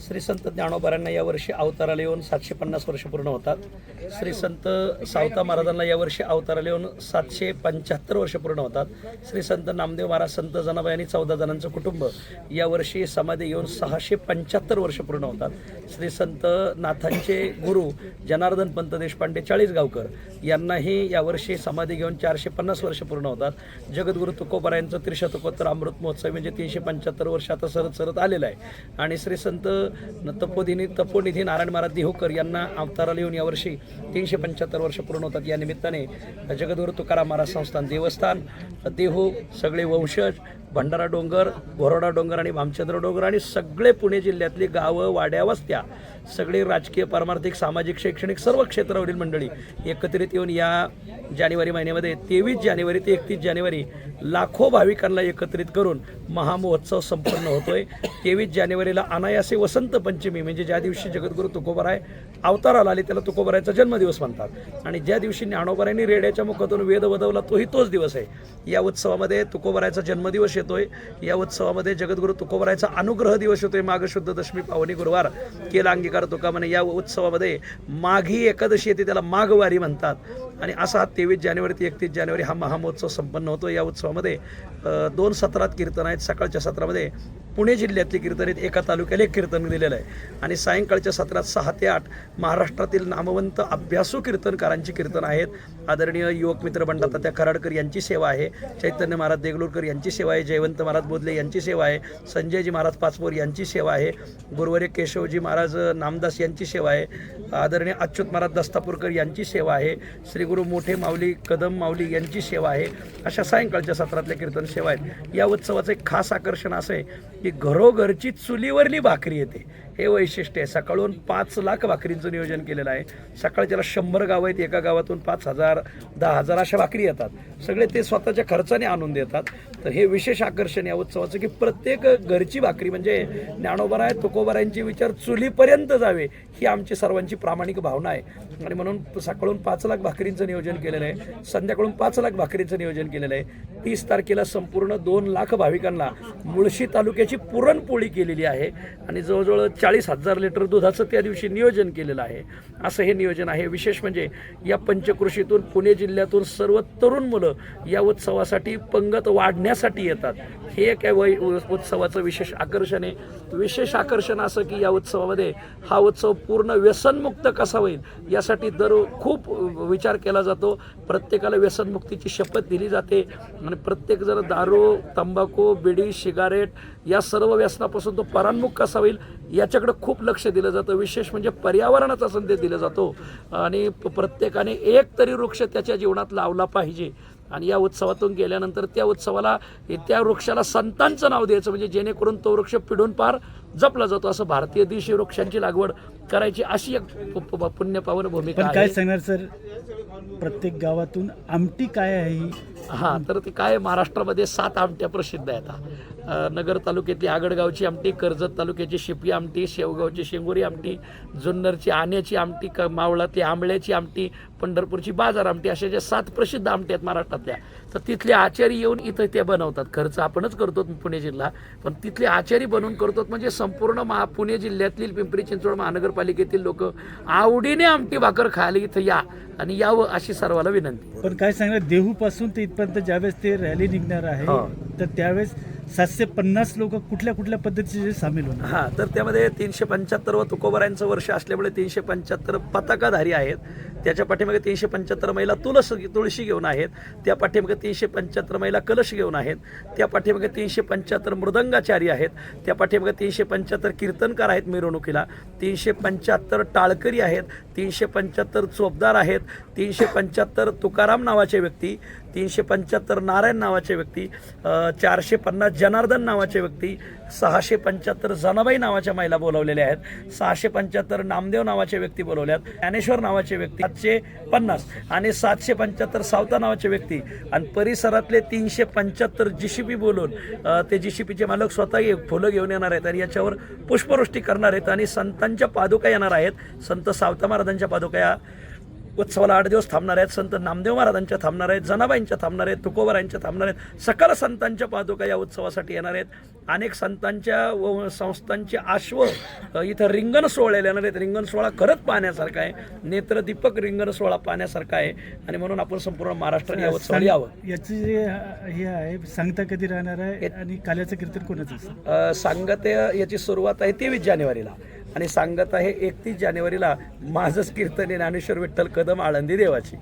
श्री संत ज्ञानोबाऱ्यांना यावर्षी अवताराला येऊन सातशे पन्नास वर्ष पूर्ण होतात. श्री संत सावता महाराजांना यावर्षी अवताराला येऊन सातशे पंच्याहत्तर वर्ष पूर्ण होतात. श्री संत नामदेव महाराज संत जनाबाई आणि चौदा जणांचं कुटुंब यावर्षी समाधी येऊन सहाशे पंच्याहत्तर वर्ष पूर्ण होतात. श्री संत नाथांचे गुरु जनार्दन पंत देशपांडे चाळीस गावकर यांनाही यावर्षी समाधी घेऊन चारशे पन्नास वर्ष पूर्ण होतात. जगद्गुरु तुकोबारायांचं त्रिशतकोत्तर अमृत महोत्सव म्हणजे तीनशे पंच्याहत्तर वर्ष आता सरत सरत आलेलं आहे. आणि श्री संत न तपोदिनी तपोनिधी नारायण महाराज देहूकर यांना अवताराला येऊन यावर्षी तीनशे पंच्याहत्तर वर्ष पूर्ण होतात. या निमित्ताने जगदगुरु तुकाराम महाराज संस्थान देवस्थान देहू सगळे वंशज भंडारा डोंगर घोरडा डोंगर आणि भामचंद्र डोंगर आणि सगळे पुणे जिल्ह्यातली गावं वाड्या वस्त्या सगळे राजकीय पारमार्थिक सामाजिक शैक्षणिक सर्व क्षेत्रावरील मंडळी एकत्रित येऊन या जानेवारी महिन्यामध्ये तेवीस जानेवारी ते एकतीस जानेवारी लाखो भाविकांना एकत्रित करून महामहोत्सव संपन्न होतोय. तेवीस जानेवारीला अनायासे वसंत पंचमी म्हणजे ज्या दिवशी जगद्गुरू तुकोबराय अवताराला आले त्याला तुकोबरायचा जन्मदिवस म्हणतात. आणि ज्या दिवशी ज्ञानोबरायांनी रेड्याच्या मुखातून वेद वदवला तोही तोच दिवस आहे. या उत्सवामध्ये तुकोबरायचा जन्मदिवस येतोय. या उत्सवामध्ये जगद्गुरू तुकोबरायचा अनुग्रह दिवस येतोय. माघशुद्ध दशमी पावनी गुरुवार केलांगी अंगीकार तुका म्हणे या उत्सवामध्ये माघी एकादशी येते त्याला माघवारी म्हणतात. आणि असा हा तेवीस जानेवारी ते एकतीस जानेवारी हा महामहोत्सव संपन्न होतो. या उत्सवामध्ये दोन सत्रात कीर्तन आहेत. सकाळच्या सत्रामध्ये पुणे जिल्ह्यातले कीर्तन आहेत एका तालुक्याला एक कीर्तन दिलेलं आहे. आणि सायंकाळच्या सत्रात सहा ते आठ महाराष्ट्रातील नामवंत अभ्यासू कीर्तनकारांची कीर्तन आहेत. आदरणीय युवक मित्र बंडाता त्या कराडकर यांची सेवा आहे. चैतन्य महाराज देगलूरकर यांची सेवा आहे. जयवंत महाराज बोधले यांची सेवा आहे. संजयजी महाराज पाचपोर यांची सेवा आहे. गुरुवरे केशवजी महाराज नामदास यांची सेवा आहे. आदरणीय अच्युत महाराज दस्तापूरकर यांची सेवा आहे. श्री गुरु मोठे माऊली कदम माऊली यांची सेवा आहे. अशा सायंकाळच्या सत्रातल्या कीर्तन सेवा आहेत. या उत्सवाचं एक खास आकर्षण असं आहे. की घरोघरची चुलीवरली भाकरी येते. हे वैशिष्ट्य आहे. सकाळून पाच लाख भाकरींचं नियोजन केलेलं आहे. सकाळच्याला शंभर गावं आहेत. एका गावातून पाच हजार दहा हजार अशा भाकरी येतात. सगळे ते स्वतःच्या खर्चाने आणून देतात. तर हे विशेष आकर्षण या उत्सवाचं की प्रत्येक घरची भाकरी म्हणजे ज्ञानोबराय तुकोबरायांचे विचार चुलीपर्यंत जावे ही आमची सर्वांची प्रामाणिक भावना आहे. आणि म्हणून सकाळून पाच लाख भाकरींचं नियोजन केलेलं आहे. संध्याकाळून पाच लाख भाकरींचं नियोजन केलेलं आहे. तीस तारखेला संपूर्ण दोन लाख भाविकांना मुळशी तालुक्याची पुरणपोळी केलेली आहे. आणि जवळजवळ चाळीस हजार लिटर दुधाचं त्या दिवशी नियोजन केलेलं आहे. असं हे नियोजन आहे. विशेष म्हणजे या पंचकृषीतून पुणे जिल्ह्यातून सर्व तरुण मुलं या उत्सवासाठी पंगत वाढण्यासाठी येतात. हे एक आहे वै उत्सवाचं विशेष आकर्षण आहे. विशेष आकर्षण असं की या उत्सवामध्ये हा उत्सव पूर्ण व्यसनमुक्त कसा होईल यासाठी दर खूप विचार केला जातो. प्रत्येकाला व्यसनमुक्तीची शपथ दिली जाते आणि प्रत्येकजण दारू तंबाखू बिडी सिगारेट या सर्व व्यसनापासून तो परान्मुख कसा होईल याच्याकडे खूप लक्ष दिलं जातं. विशेष म्हणजे पर्यावरणाचा संदेश दिला जातो. आणि प्रत्येकाने एक तरी वृक्ष त्याच्या जीवनात लावला पाहिजे. आणि या उत्सवातून गेल्यानंतर त्या उत्सवाला त्या वृक्षाला संतांचं नाव द्यायचं म्हणजे जेणेकरून तो वृक्ष पिढून पार जपला जातो असं भारतीय देशी वृक्षांची लागवड करायची अशी एक पुण्यपावन भूमिका काय सांगणार सर? प्रत्येक गावातून आमटी काय आहे ही? हां तर ते काय महाराष्ट्रामध्ये सात आमट्या प्रसिद्ध आहेत. नगर तालुक्यातली आगडगावची आमटी कर्जत तालुक्याची शिपी आमटी शेवगावची शेंगोरी आमटी जुन्नरची आण्याची आमटी क मावळातली आंबळ्याची आमटी पंढरपूरची बाजार आमटी अशा ज्या सात प्रसिद्ध आमटी आहेत महाराष्ट्रातल्या तर तिथले आचारी येऊन इथं ते बनवतात खर्च आपणच करतो पुणे जिल्हा पण तिथले आचारी बनवून करतो म्हणजे संपूर्ण महा पुणे जिल्ह्यातील पिंपरी चिंचवड महानगरपालिकेतील लोक आवडीने आमटी भाकर खायला इथं या आणि यावं अशी सर्वाला विनंती पण काय सांगणार देहू पासून ते इथपर्यंत ज्यावेळेस ते रॅली निघणार आहे हा. तर त्यावेळेस सातशे पन्नास लोक कुठल्या कुठल्या पद्धतीचे सामील होणार? हां तर त्यामध्ये तीनशे पंच्याहत्तर व तुकोबरायांचं वर्ष असल्यामुळे तीनशे पंच्याहत्तर पताकाधारी आहेत. त्याच्या पाठीमागे तीनशे पंच्याहत्तर महिला तुळस तुळशी घेऊन आहेत. त्या पाठीमागे तीनशे पंच्याहत्तर महिला कलश घेऊन आहेत. त्या पाठीमागे तीनशे पंच्याहत्तर मृदंगाचारी आहेत. त्या पाठीमागे तीनशे पंच्याहत्तर कीर्तनकार आहेत मिरवणुकीला. तीनशे पंच्याहत्तर टाळकरी आहेत. तीनशे पंच्याहत्तर चोपदार आहेत. तीनशे पंच्याहत्तर तुकाराम नावाचे व्यक्ती. तीनशे पंच्याहत्तर नारायण नावाचे व्यक्ती. चारशे पन्नास जनार्दन नावाचे व्यक्ती. सहाशे पंच्याहत्तर जनाबाई नावाच्या महिला बोलवलेल्या आहेत. सहाशे पंच्याहत्तर नामदेव नावाचे व्यक्ती बोलवल्या आहेत ज्ञानेश्वर नावाचे व्यक्ती सातशे पन्नास आणि सातशे पंच्याहत्तर सावता नावाचे व्यक्ती. आणि परिसरातले तीनशे पंच्याहत्तर जीसीपी बोलून अ, ते पीचे मालक स्वतः फुलं घेऊन येणार आहेत आणि याच्यावर पुष्पवृष्टी करणार आहेत आणि संतांच्या पादुका येणार आहेत. संत सावता महाराजांच्या पादुका या उत्सवाला आठ दिवस थांबणार आहेत. संत नामदेव महाराजांच्या थांबणार आहेत. जनाबाईंच्या थांबणार आहेत. तुकोबरायांच्या थांबणार आहेत. सकल संतांच्या पादुका या उत्सवासाठी येणार आहेत. अनेक संतांच्या व संस्थांचे आश्व इथं रिंगण सोहळ्याला येणार आहेत. रिंगण सोहळा खरंच पाहण्यासारखा आहे. नेत्रदीपक रिंगण सोहळा पाहण्यासारखा आहे. आणि म्हणून आपण संपूर्ण महाराष्ट्राने या उत्सवाला यावं. याची जे हे आहे सांगता कधी राहणार आहे आणि काल्याचं कीर्तन कोणाचं सांगत याची सुरुवात आहे तेवीस जानेवारीला. आणि सांगत आहे एकतीस जानेवारीला माझंच कीर्तन आहे ज्ञानेश्वर विठ्ठल कदम आळंदी देवाची.